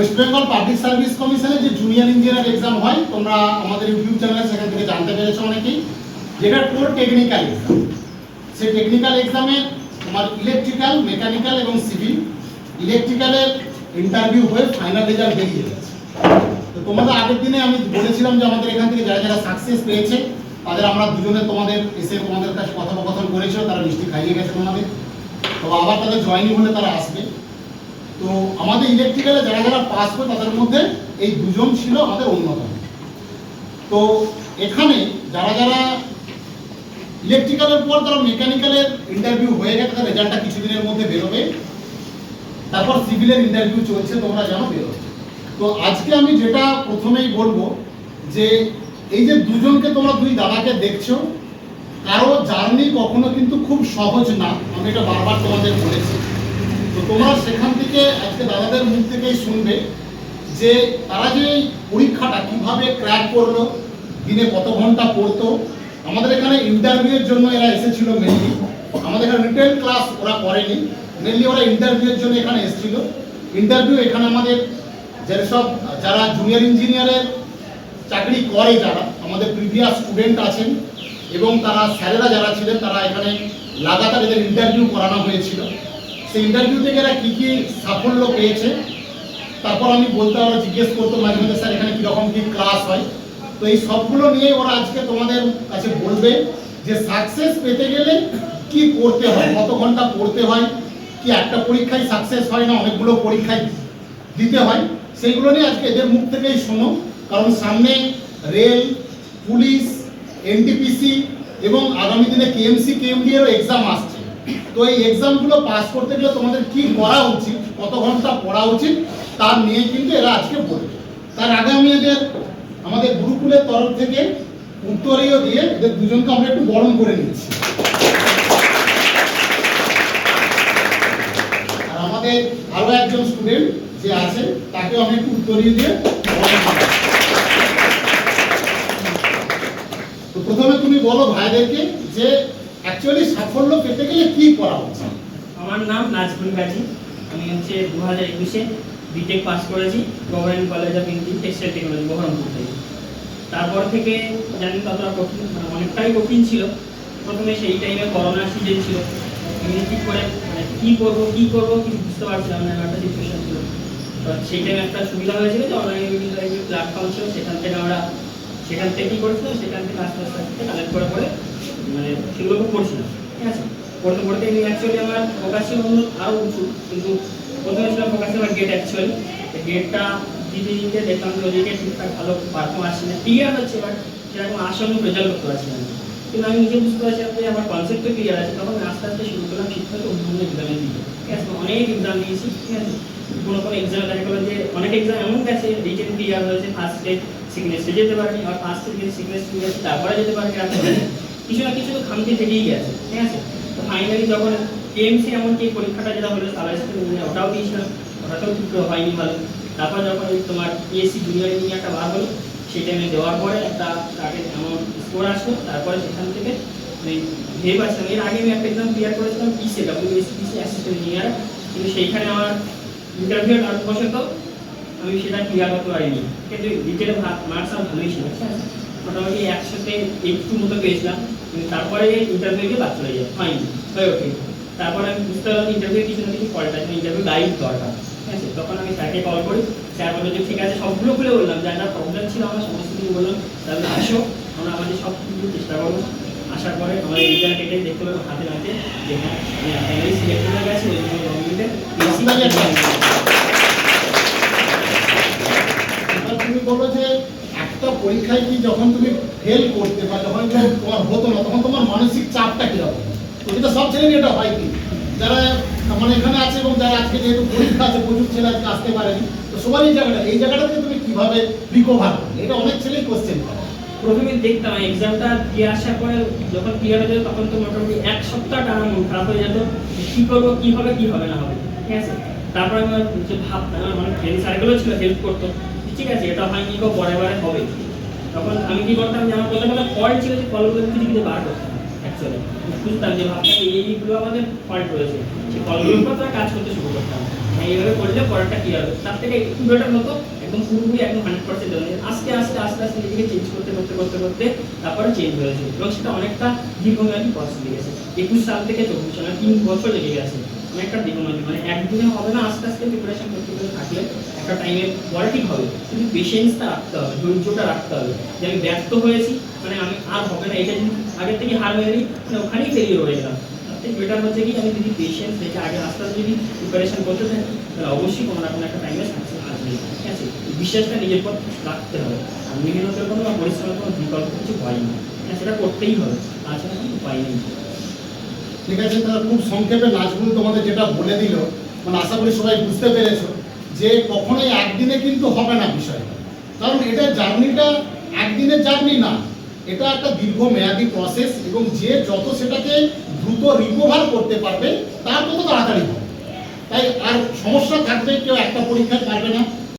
West Bengal public service কমিশনে যে junior engineer exam হয়, তোমরা আমাদের ইউটিউব চ্যানেলে সেখান থেকে জানতে পেরেছ অনেকেই। যেটা পুরো টেকনিক্যাল এক্সাম সেই টেকনিক্যাল এক্সামে তোমার ইলেকট্রিক্যাল মেকানিক্যাল এবং সিভিল ইলেকট্রিক্যালের ইন্টারভিউ হয়ে ফাইনাল রেজাল্ট বেরিয়ে গেছে। তো তোমাদের আগের দিনে আমি বলেছিলাম যে আমাদের এখান থেকে যারা যারা সাকসেস পেয়েছে, তাদের আমরা দুজনে তোমাদের এসে তোমাদের কাছে কথোপকথন করেছিল তারা মিষ্টি খাইয়ে গেছে তোমাদের। তো আবার তাদের জয়েনিং হলে তারা আসবে। তো আমাদের ইলেকট্রিক্যালে যারা যারা পাস করে তাদের মধ্যে এই দুজন ছিল আমাদের অন্যতম। তো এখানে যারা যারা ইলেকট্রিক্যালের পর তারা মেকানিক্যালের ইন্টারভিউ হয়ে গেছে, তাদের রেজাল্টটা কিছুদিনের মধ্যে বেরোবে। তারপর সিভিলের ইন্টারভিউ চলছে, তোমরা জানো বেরোবে। তো আজকে আমি যেটা প্রথমেই বলব, যে এই যে দুজনকে তোমরা দুই দাদাকে দেখছ, কারও জার্নি কখনো কিন্তু খুব সহজ না। আমি এটা বারবার তোমাদের বলেছি। তোমরা সেখান থেকে আজকে দাদাদের মুখ থেকেই শুনবে যে তারা যে পরীক্ষাটা কীভাবে ক্র্যাক করল, দিনে কত ঘণ্টা পড়তো। আমাদের এখানে ইন্টারভিউয়ের জন্য এরা এসেছিল মেনলি আমাদের এখানে রিটেল ক্লাস ওরা করেনি। মেনলি ওরা ইন্টারভিউয়ের জন্য এখানে এসেছিল। ইন্টারভিউ এখানে আমাদের যেসব যারা জুনিয়র ইঞ্জিনিয়ারের চাকরি করে যারা, আমাদের প্রিভিয়াস স্টুডেন্ট আছেন এবং তারা স্যারেরা যারা ছিলেন, তারা এখানে লাগাতার এদের ইন্টারভিউ করানো হয়েছিল। সেই ইন্টারভিউ থেকে এরা কী কী সাফল্য পেয়েছে? তারপর আমি বলতে ওরা জিজ্ঞেস করতো মাঝে মাঝে স্যার, এখানে কীরকম কী ক্লাস হয়? তো এই সবগুলো নিয়ে ওরা আজকে তোমাদের কাছে বলবে যে সাকসেস পেতে গেলে কি করতে হয়, কত ঘণ্টা পড়তে হয়, কি একটা পরীক্ষায় সাকসেস হয় না অনেকগুলো পরীক্ষায় দিতে হয়। সেইগুলো নিয়ে আজকে এদের মুখ থেকেই শোনো। কারণ সামনে রেল, পুলিশ এনটিপিসি এবং আগামী দিনে কেএমসি কেএমডি এরও এক্সাম আসছে। তো এই এক্সামগুলো পাস করতে গেলে তোমাদের কি করা উচিত, কত ঘণ্টা পড়া উচিত, তার নিয়ে কিন্তু এরা আজকে বলবে। তার আগে আমি এদের, আমাদের গুরুকুলের তরফ থেকে উত্তরীয় দিয়ে এদের দুজনকে আমরা একটু বরণ করে নিচ্ছি। আর আমাদের আরও একজন স্টুডেন্ট যে আছে তাকে আমি একটু উত্তরীয় দিয়ে তো প্রথমে তুমি বলো ভাইদেরকে যে অ্যাকচুয়ালি সাফল্য পেতে গেলে কি করা উচিত? আমার নাম নাজমুল গাজী। আমি হচ্ছে দু হাজার একুশে বিটেক পাস করেছি government college of engineering textile technology Berhampore থেকে। তারপর থেকে জানি ততটা কঠিন মানে অনেকটাই কঠিন ছিল। প্রথমে সেই টাইমে করোনা সিজন ছিল। আমি ঠিক করে মানে কী করব কী করব কি বুঝতে পারছিলাম না একটা সিচুয়েশন ছিল। তো সেই টাইমে একটা সুবিধা হয়েছিল যে অনলাইন প্ল্যাটফর্ম ছিল, সেখান থেকে আমরা, সেখান থেকে কী করেছিলাম, সেখান থেকে আস্তে আস্তে আস্তে কালেক্ট করে পরে মানে সেগুলোকে পড়ছিলাম। ঠিক আছে? পড়তে পড়তে অ্যাকচুয়ালি আমার ফোকাস ছিল আরও উঁচু, কিন্তু প্রথমে ছিলাম ফোকাস আমার গেট অ্যাকচুয়ালি গেটটা দিতে দিতে দেখলাম যে ওদিকে ঠিকঠাক ভালো পারফর্ম আসছে না। ক্লিয়ার হচ্ছে বাট সেরকম আসন্ন রেজাল্ট করতে পারছি না কিন্তু আমি নিজে বুঝতে পারছিলাম যে আমার কনসেপ্ট তো ক্লিয়ার আছে। তখন আস্তে আস্তে শুরু করলাম শিক্ষক অন্যান্য এক্সামে দিতে ঠিক আছে? অনেক এক্সাম দিয়েছি ঠিক আছে? কোনো কোনো এক্সামে দেখা গেলো যে অনেক এক্সাম এমন গেছে রিটেন ক্লিয়ার হয়েছে ফার্স্ট ফার্স্টে সিগনেসে যেতে পারিনি আর ফার্স্ট থেকে সিগনেস গেছে তারপরে যেতে পারিনি কিছু না কিছু তো খামতি থেকেই গেছে, ঠিক আছে? তো ফাইনালি যখন কেএমসি এমনকি পরীক্ষাটা যেটা হলো সালার ওটাও দিয়েছিলাম ওটাতেও ঠিক হয়নি ভালো। তারপর যখন তোমার পিএসসি জুনিয়র ইঞ্জিনিয়ারটা বার হলো, সেই টাইমে দেওয়ার পরে একটা টার্গেট অ্যামাউন্ট স্কোর আসলো, তারপরে সেখান থেকে আমি ভেবে এর আগে আমি একটা এক্সাম ক্লিয়ার করেছিলাম পিসি ডাব্লিউএসসি পিসি অ্যাসিস্ট্যান্ট ইঞ্জিনিয়ার কিন্তু সেইখানে আমার ইন্টারভিউ বসত আমি সেটা ক্লিয়ার করতে পারিনি। কিন্তু রিটেলে মার্কস আমার ভালোই ছিল, ঠিক আছে? মোটামুটি একশোতে একটু মতো পেয়েছিলাম। তারপরে ইন্টারভিউ বাদ চলে যায় ফাইন হয়ে ওঠে। তারপরে আমি বুঝতে পারলাম ইন্টারভিউ কিছু না কিছু পড়ে আছে ইন্টারভিউ গাইড দরকার, ঠিক আছে? তখন আমি স্যারকে কল করি স্যার বলল যে, ঠিক আছে, সবগুলো খুলে বললাম, যা যা প্রবলেম ছিল আমার সমস্ত কিছু বললাম, তাহলে আসো, আমরা আমাদের সব কিছু চেষ্টা করব। আসার পরে আমাদের রেজাল্ট এটাই দেখতে পাবো হাতে হাতে যে হ্যাঁ আমি সিলেক্ট হয়ে গেছি, ওই জন্য এবার তুমি বলো যে একটা পরীক্ষায় কি যখন তুমি ফেল করতে বা যখন তোমার হতো না, তখন তোমার মানসিক চাপটা কীরকম? এটা সব ছেলে এটা হয় কি? যারা মানে এখানে আছে এবং যারা আজকে যেহেতু পরীক্ষা আছে, প্রচুর ছেলে আজকে আসতে পারেনি, তো সবার এই জায়গাটা এই জায়গাটা তুমি কীভাবে রিকভার এটা অনেক ছেলেই কোশ্চেন প্রথমে দেখতাম এক্সামটা দিয়ে আসার পরে যখন ক্লিয়ার হয়ে যেত তখন তো মোটামুটি এক সপ্তাহ টানা মন খারাপ হয়ে যেত কি করব, কি হবে কি হবে না হবে। ঠিক আছে? তারপরে আমার যে ভাবতাম মানে ফ্রেন্ড সার্কেলও ছিল হেল্প করতো। ঠিক আছে, এটা হয়নি গো পরে বারে হবে। তখন আমি কি করতাম যে আমার কোথাও ফল্ট ছিল যে ফলগুলো কিছু বার করতাম বুঝতাম যে ভাবতাম এইগুলো আমাদের ফল্ট রয়েছে। সেই ফলগুলোর উপর তারা কাজ করতে শুরু করতাম। এইভাবে করলে হবে? তার থেকে বেটার মতো একদম পুরোপুরি একদম হান্ড্রেড পার্সেন্ট আস্তে আস্তে আস্তে আস্তে নিজেকে চেঞ্জ করতে করতে করতে করতে তারপরে চেঞ্জ হয়েছে। এবং সেটা অনেকটা দীর্ঘমেয়াদী প্রসেস লেগেছে একুশ সাল থেকে চব্বিশ সাল তিন বছর লেগে গেছে। অনেকটা দীর্ঘমেয়াদী। মানে একদিনে হবে না, আস্তে আস্তে প্রিপারেশন করতে করতে থাকলে একটা টাইমে ঠিক হবে। কিন্তু পেশেন্সটা রাখতে হবে, ধৈর্যটা রাখতে হবে। যে আমি ব্যর্থ হয়েছি মানে আমি আর হবে না, এটা যদি আগের থেকে হার হয়ে নিই মানে ওখানেই ফেলিয়ে হয়ে গেলাম। তার বেটার হচ্ছে কি, আমি যদি পেশেন্স রেখে আগে আস্তে আস্তে যদি প্রিপারেশন করতে থাকি তাহলে অবশ্যই কোনো না কোনো একটা টাইমে সাকসেস আসবে ঠিক আছে? বিশ্বাসটা নিজের পর রাখতে হবে। আর মেহনতের কোনো বা পরিশ্রমের কোনো বিকল্প কিছু হয় না সেটা করতেই হবে, তাছাড়া কোনো উপায় নেই। ঠিক আছে, তাহলে খুব সংক্ষেপে নাজমুল তোমাদের যেটা বলে দিল মানে আশা করি সবাই বুঝতে পেরেছ। যে কখনোই একদিনে কিন্তু হবে না বিষয়টা। কারণ এটা জার্নিটা একদিনের জার্নি না, এটা একটা দীর্ঘমেয়াদী প্রসেস এবং যে যত সেটাকে দ্রুত রিকভার করতে পারবে, তার তত তাড়াতাড়ি হবে। তাই আর সমস্যা থাকবে, কেউ একটা পরীক্ষায় পারবে না।